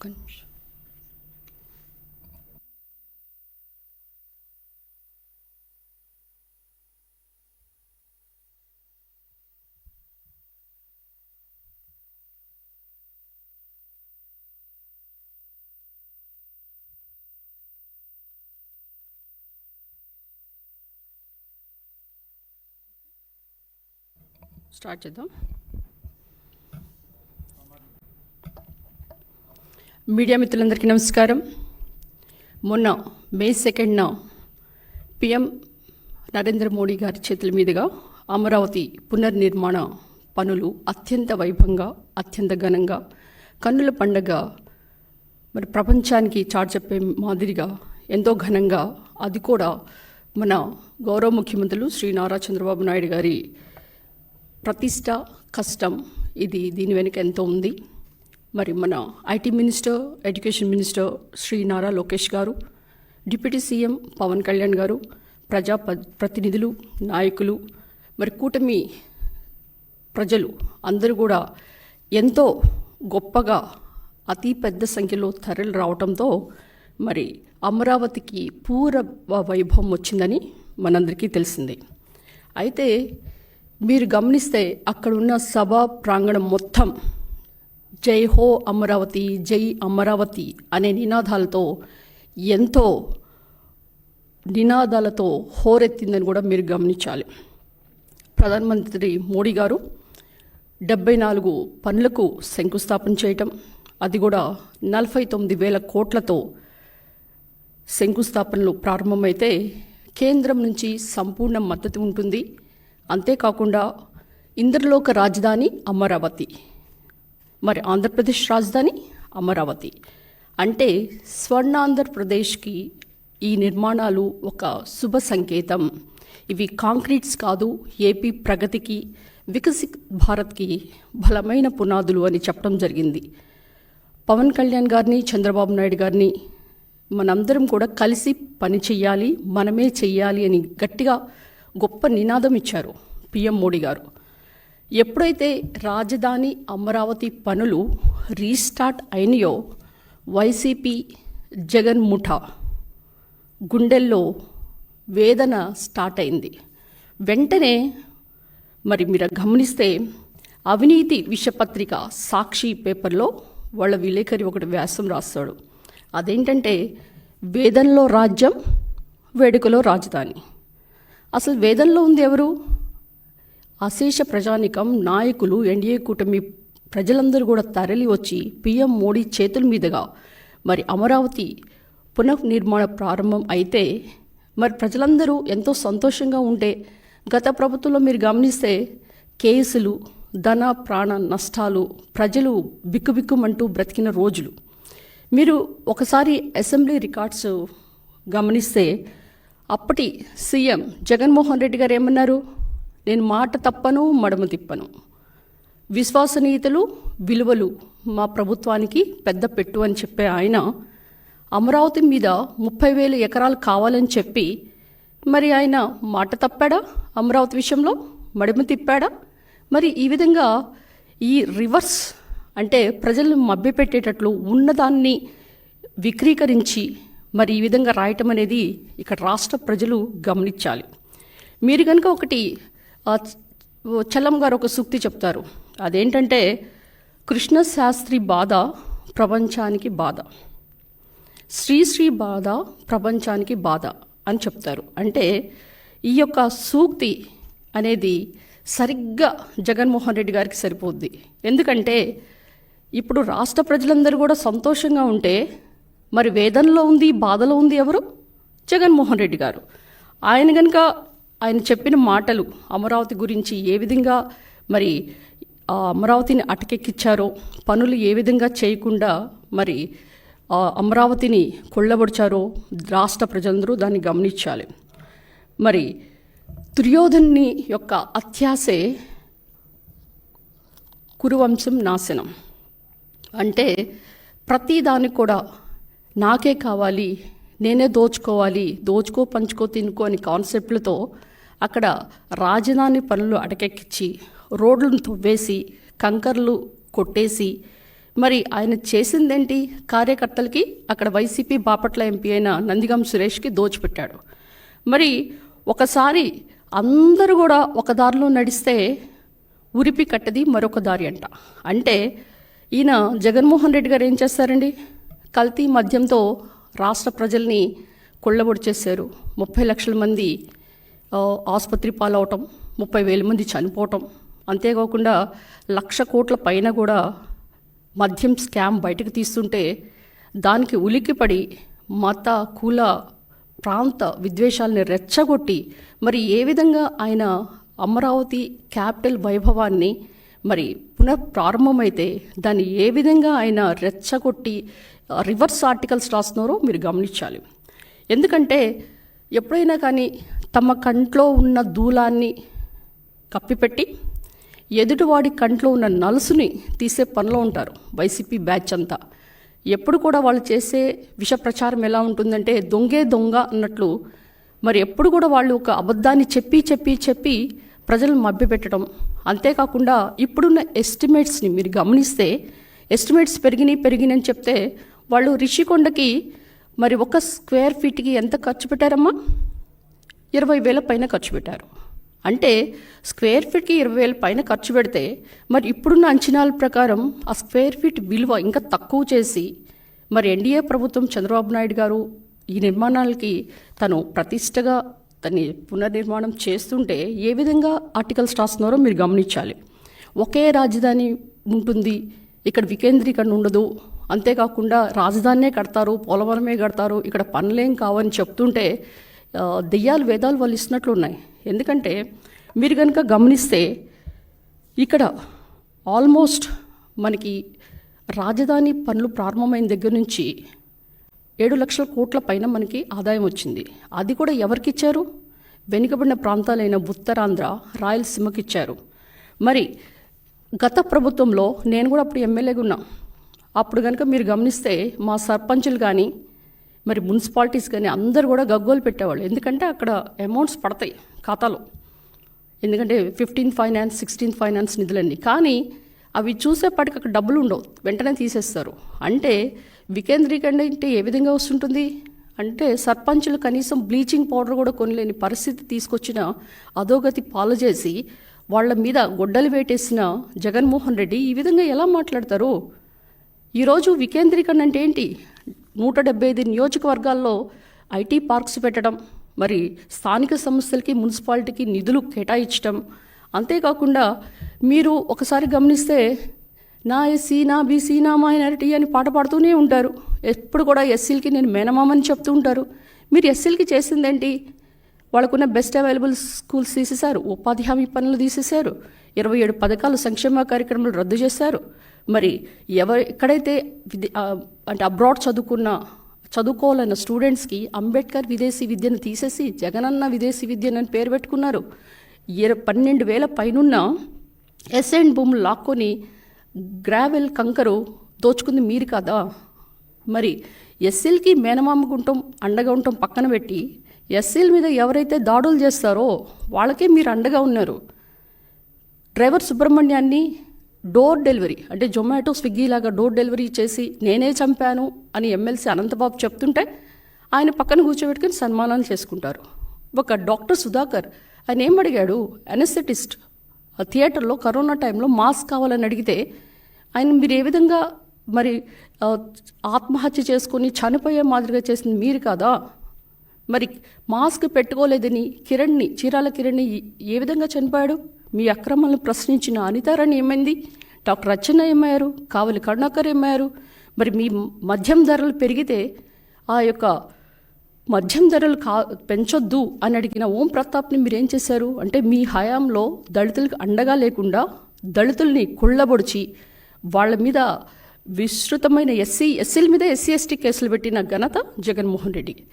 ఒక్క నిమిషం స్టార్ట్ చేద్దాం Media మిత్రులందరికీ నమస్కారం. మొన్న మే సెకండ్న పిఎం నరేంద్ర మోడీ గారి చేతుల మీదుగా అమరావతి పునర్నిర్మాణ పనులు అత్యంత వైభవంగా అత్యంత ఘనంగా కన్నుల పండగ మరి ప్రపంచానికి చాటి చెప్పే మాదిరిగా ఎంతో ఘనంగా అది కూడా మన గౌరవ ముఖ్యమంత్రులు శ్రీ నారా చంద్రబాబు నాయుడు గారి ప్రతిష్ట కష్టం ఇది దీని వెనుక ఎంతో ఉంది. మరి మన IT minister education minister Shri Nara Lokesh గారు డిప్యూటీ సీఎం పవన్ కళ్యాణ్ గారు ప్రజా ప్రతినిధులు నాయకులు మరి కూటమి ప్రజలు అందరూ కూడా ఎంతో గొప్పగా అతి పెద్ద సంఖ్యలో తరలి రావటంతో మరి అమరావతికి పూర్వ వైభవం వచ్చిందని మనందరికీ తెలిసింది. అయితే మీరు గమనిస్తే అక్కడున్న సభా ప్రాంగణం మొత్తం జై హో అమరావతి జై అమరావతి అనే నినాదాలతో ఎంతో నినాదాలతో హోరెత్తిందని కూడా మీరు గమనించాలి. ప్రధానమంత్రి మోడీ గారు డెబ్బై నాలుగు పనులకు శంకుస్థాపన చేయటం అది కూడా నలభై తొమ్మిది వేల కోట్లతో శంకుస్థాపనలు ప్రారంభమైతే కేంద్రం నుంచి సంపూర్ణ మద్దతు ఉంటుంది. అంతేకాకుండా ఇంద్రలోక రాజధాని అమరావతి. మరి ఆంధ్రప్రదేశ్ రాజధాని అమరావతి. అంటే స్వర్ణాంధ్రప్రదేశ్కి ఈ నిర్మాణాలు ఒక శుభ సంకేతం. ఇవి కాంక్రీట్స్ కాదు ఏపీ ప్రగతికి వికసిత్ భారత్కి బలమైన పునాదులు అని చెప్పడం జరిగింది. పవన్ కళ్యాణ్ గారిని చంద్రబాబు నాయుడు గారిని మనందరం కూడా కలిసి పని చెయ్యాలి మనమే చెయ్యాలి అని గట్టిగా గొప్ప నినాదం ఇచ్చారు పిఎం మోడీ గారు. ఎప్పుడైతే రాజధాని అమరావతి పనులు రీస్టార్ట్ అయినాయో వైసీపీ జగన్ ముఠా గుండెల్లో వేదన స్టార్ట్ అయింది. వెంటనే మరి మీరు గమనిస్తే అవినీతి విషపత్రిక సాక్షి పేపర్లో వాళ్ళ విలేకరి ఒకటి వ్యాసం రాస్తాడు. అదేంటంటే వేదంలో రాజ్యం వేడుకలో రాజధాని. అసలు వేదంలో ఉంది ఎవరు? అశేష ప్రజానికం నాయకులు ఎన్డీఏ కూటమి ప్రజలందరూ కూడా తరలి వచ్చి పీఎం మోడీ చేతుల మీదుగా మరి అమరావతి పునర్నిర్మాణ ప్రారంభం అయితే మరి ప్రజలందరూ ఎంతో సంతోషంగా ఉంటే గత ప్రభుత్వంలో మీరు గమనిస్తే కేసులు ధన ప్రాణ నష్టాలు ప్రజలు బిక్కుబిక్కుమంటూ బ్రతికిన రోజులు. మీరు ఒకసారి అసెంబ్లీ రికార్డ్స్ గమనిస్తే అప్పటి సీఎం జగన్మోహన్ రెడ్డి గారు ఏమన్నారు? నేను మాట తప్పను మడమ తిప్పను. విశ్వసనీయతలు విలువలు మా ప్రభుత్వానికి పెద్ద పెట్టు అని చెప్పే ఆయన అమరావతి మీద ముప్పై వేల ఎకరాలు కావాలని చెప్పి మరి ఆయన మాట తప్పాడా? అమరావతి విషయంలో మడిమ తిప్పాడా? మరి ఈ విధంగా ఈ రివర్స్ అంటే ప్రజలను మభ్యపెట్టేటట్లు ఉన్నదాన్ని విక్రీకరించి మరి ఈ విధంగా రాయటం అనేది ఇక్కడ రాష్ట్ర ప్రజలు గమనించాలి. మీరు కనుక ఒకటి ఆ, చల్లం గారు ఒక సూక్తి చెప్తారు. అదేంటంటే కృష్ణశాస్త్రి బాధ ప్రపంచానికి బాధ. శ్రీశ్రీ బాధ ప్రపంచానికి బాధ అని చెప్తారు. అంటే ఈ యొక్క సూక్తి అనేది సరిగ్గా జగన్మోహన్ రెడ్డి గారికి సరిపోద్ది. ఎందుకంటే ఇప్పుడు రాష్ట్ర ప్రజలందరూ కూడా సంతోషంగా ఉంటే మరి వేదనలో ఉంది బాధలో ఉంది ఎవరు? జగన్మోహన్ రెడ్డి గారు. ఆయన కనుక ఆయన చెప్పిన మాటలు అమరావతి గురించి ఏ విధంగా మరి ఆ అమరావతిని అటకెక్కిచ్చారో పనులు ఏ విధంగా చేయకుండా మరి ఆ అమరావతిని కొల్లబడిచారో రాష్ట్ర ప్రజలందరూ దాన్ని గమనించాలి. మరి దుర్యోధన్ని యొక్క అత్యాసే కురువంశం నాశనం. అంటే ప్రతిదానికి కూడా నాకే కావాలి నేనే దోచుకోవాలి దోచుకో పంచుకో తినుకో అని కాన్సెప్ట్లతో అక్కడ రాజధాని పనులు అటకెక్కించి రోడ్లను తవ్వేసి కంకర్లు కొట్టేసి మరి ఆయన చేసిందేంటి? కార్యకర్తలకి అక్కడ వైసీపీ బాపట్ల ఎంపీ అయిన నందిగం సురేష్కి దోచిపెట్టాడు. మరి ఒకసారి అందరూ కూడా ఒక దారిలో నడిస్తే ఉరిపి కట్టది మరొక దారి అంట. అంటే ఈయన జగన్మోహన్ రెడ్డి గారు ఏం చేస్తారండి? కల్తీ మద్యంతో రాష్ట్ర ప్రజల్ని కొల్లబొడి చేశారు ముప్పై లక్షల మంది ఆసుపత్రి పాలవటం ముప్పై వేల మంది చనిపోవటం అంతేకాకుండా లక్ష కోట్ల పైన కూడా మద్యం స్కామ్ బయటకు తీస్తుంటే దానికి ఉలిక్కిపడి మత కుల ప్రాంత విద్వేషాలని రెచ్చగొట్టి మరి ఏ విధంగా ఆయన అమరావతి క్యాపిటల్ వైభవాన్ని మరి పునః ప్రారంభమైతే దాన్ని ఏ విధంగా ఆయన రెచ్చగొట్టి రివర్స్ ఆర్టికల్స్ రాస్తున్నారో మీరు గమనించాలి. ఎందుకంటే ఎప్పుడైనా కానీ తమ కంట్లో ఉన్న దూలాన్ని కప్పిపెట్టి ఎదుటివాడి కంట్లో ఉన్న నలుసుని తీసే పనిలో ఉంటారు. వైసీపీ బ్యాచ్ అంతా. ఎప్పుడు కూడా వాళ్ళు చేసే విష ప్రచారం ఎలా ఉంటుందంటే దొంగే దొంగ అన్నట్లు. మరి ఎప్పుడు కూడా వాళ్ళు ఒక అబద్ధాన్ని చెప్పి చెప్పి చెప్పి ప్రజలను మభ్యపెట్టడం. అంతేకాకుండా ఇప్పుడున్న ఎస్టిమేట్స్ని మీరు గమనిస్తే ఎస్టిమేట్స్ పెరిగినాయి పెరిగినాయి చెప్తే వాళ్ళు రిషికొండకి మరి ఒక స్క్వేర్ ఫీట్కి ఎంత ఖర్చు పెట్టారమ్మా? ఇరవై వేల పైన ఖర్చు పెట్టారు. అంటే స్క్వేర్ ఫీట్కి ఇరవై వేల పైన ఖర్చు పెడితే మరి ఇప్పుడున్న అంచనాల ప్రకారం ఆ స్క్వేర్ ఫీట్ విలువ ఇంకా తక్కువ చేసి మరి ఎన్డీఏ ప్రభుత్వం చంద్రబాబు నాయుడు గారు ఈ నిర్మాణాలకి తను ప్రతిష్టగా దాన్ని పునర్నిర్మాణం చేస్తుంటే ఏ విధంగా ఆర్టికల్స్ రాస్తున్నారో మీరు గమనించాలి? ఒకే రాజధాని ఉంటుంది ఇక్కడ వికేంద్రీకరణ ఉండదు. అంతేకాకుండా రాజధానినే కడతారు పోలవరమే కడతారు ఇక్కడ పనులేం కావని చెప్తుంటే దెయ్యాలు వేదాలు వాళ్ళు ఇస్తున్నట్లు ఉన్నాయి. ఎందుకంటే మీరు కనుక గమనిస్తే ఇక్కడ ఆల్మోస్ట్ మనకి రాజధాని పనులు ప్రారంభమైన దగ్గర నుంచి ఏడు లక్షల కోట్ల పైన మనకి ఆదాయం వచ్చింది. అది కూడా ఎవరికి ఇచ్చారు? వెనుకబడిన ప్రాంతాలైన ఉత్తరాంధ్ర రాయలసీమకి ఇచ్చారు మరి గత ప్రభుత్వంలో నేను కూడా అప్పుడు ఎమ్మెల్యేగా ఉన్నా. అప్పుడు కనుక మీరు గమనిస్తే మా సర్పంచులు కానీ మరి మున్సిపాలిటీస్ కానీ అందరు కూడా గగ్గోలు పెట్టేవాళ్ళు. ఎందుకంటే అక్కడ అమౌంట్స్ పడతాయి ఖాతాలో. ఎందుకంటే ఫిఫ్టీన్ ఫైనాన్స్ సిక్స్టీన్ ఫైనాన్స్ నిధులన్నీ. కానీ అవి చూసేపాటికి అక్కడ డబ్బులు ఉండవు. వెంటనే తీసేస్తారు. అంటే వికేంద్రీకరణ అంటే ఏ విధంగా వస్తుంటుంది? అంటే సర్పంచులు కనీసం బ్లీచింగ్ పౌడర్ కూడా కొనలేని పరిస్థితి తీసుకొచ్చిన అధోగతి పాలు చేసి వాళ్ళ మీద గొడ్డలు వేటేసిన జగన్మోహన్ రెడ్డి ఈ విధంగా ఎలా మాట్లాడతారు? ఈరోజు వికేంద్రీకరణ అంటే ఏంటి? నూట డెబ్బై ఐదు నియోజకవర్గాల్లో ఐటీ పార్క్స్ పెట్టడం మరి స్థానిక సంస్థలకి మున్సిపాలిటీకి నిధులు కేటాయించడం. అంతేకాకుండా మీరు ఒకసారి గమనిస్తే నా ఎస్సీ నా బీసీ నా మైనారిటీ అని పాట పాడుతూనే ఉంటారు. ఎప్పుడు కూడా ఎస్సీలకి నేను మేనమామని చెప్తూ ఉంటారు. మీరు ఎస్సీలకి చేసిందేంటి? వాళ్ళకున్న బెస్ట్ అవైలబుల్ స్కూల్స్ తీసేశారు ఉపాధి హామీ పనులు తీసేశారు ఇరవై ఏడు పథకాలు సంక్షేమ కార్యక్రమాలు రద్దు చేశారు. మరి ఎవరు ఎక్కడైతే విద్య అంటే అబ్రాడ్ చదువుకున్న చదువుకోవాలన్న స్టూడెంట్స్కి అంబేద్కర్ విదేశీ విద్యను తీసేసి జగనన్న విదేశీ విద్యను అని పేరు పెట్టుకున్నారు. ఇర పన్నెండు వేల పైనున్న ఎస్ఎండ్ భూములు లాక్కొని గ్రావెల్ కంకరు దోచుకుంది మీరు కదా? మరి ఎస్సీలకి మేనమామ గుంటం అండగా ఉంటాం పక్కన పెట్టి ఎస్సీల మీద ఎవరైతే దాడులు చేస్తారో వాళ్ళకే మీరు అండగా ఉన్నారు. డ్రైవర్ సుబ్రహ్మణ్యాన్ని డోర్ డెలివరీ అంటే జొమాటో స్విగ్గీ లాగా డోర్ డెలివరీ చేసి నేనే చంపాను అని ఎమ్మెల్సీ అనంతబాబు చెప్తుంటే ఆయన పక్కన కూర్చోబెట్టుకుని సన్మానాలు చేసుకుంటారు. ఒక డాక్టర్ సుధాకర్ ఆయన ఏం అడిగాడు? అనెస్థెటిస్ట్ ఆ థియేటర్లో కరోనా టైంలో మాస్క్ కావాలని అడిగితే ఆయన మీరు ఏ విధంగా మరి ఆత్మహత్య చేసుకొని చనిపోయే మాదిరిగా చేసింది మీరు కాదా? మరి మాస్క్ పెట్టుకోలేదని కిరణ్ని చీరాల కిరణ్ని ఏ విధంగా చనిపోయాడు? మీ అక్రమాలను ప్రశ్నించిన అనితారాణి ఏమైంది? డాక్టర్ అచ్చన్న ఏమయ్యారు? కావలి కరుణాకర్ ఏమయ్యారు? మరి మీ మద్యం ధరలు పెరిగితే ఆ యొక్క మద్యం ధరలు కా పెంచొద్దు అని అడిగిన ఓం ప్రతాప్ని మీరేం చేశారు? అంటే మీ హయాంలో దళితులకు అండగా లేకుండా దళితుల్ని కుళ్ళబొడిచి వాళ్ళ మీద విస్తృతమైన ఎస్సీ ఎస్సీల మీద ఎస్సీ ఎస్టీ కేసులు పెట్టిన ఘనత జగన్మోహన్ రెడ్డి.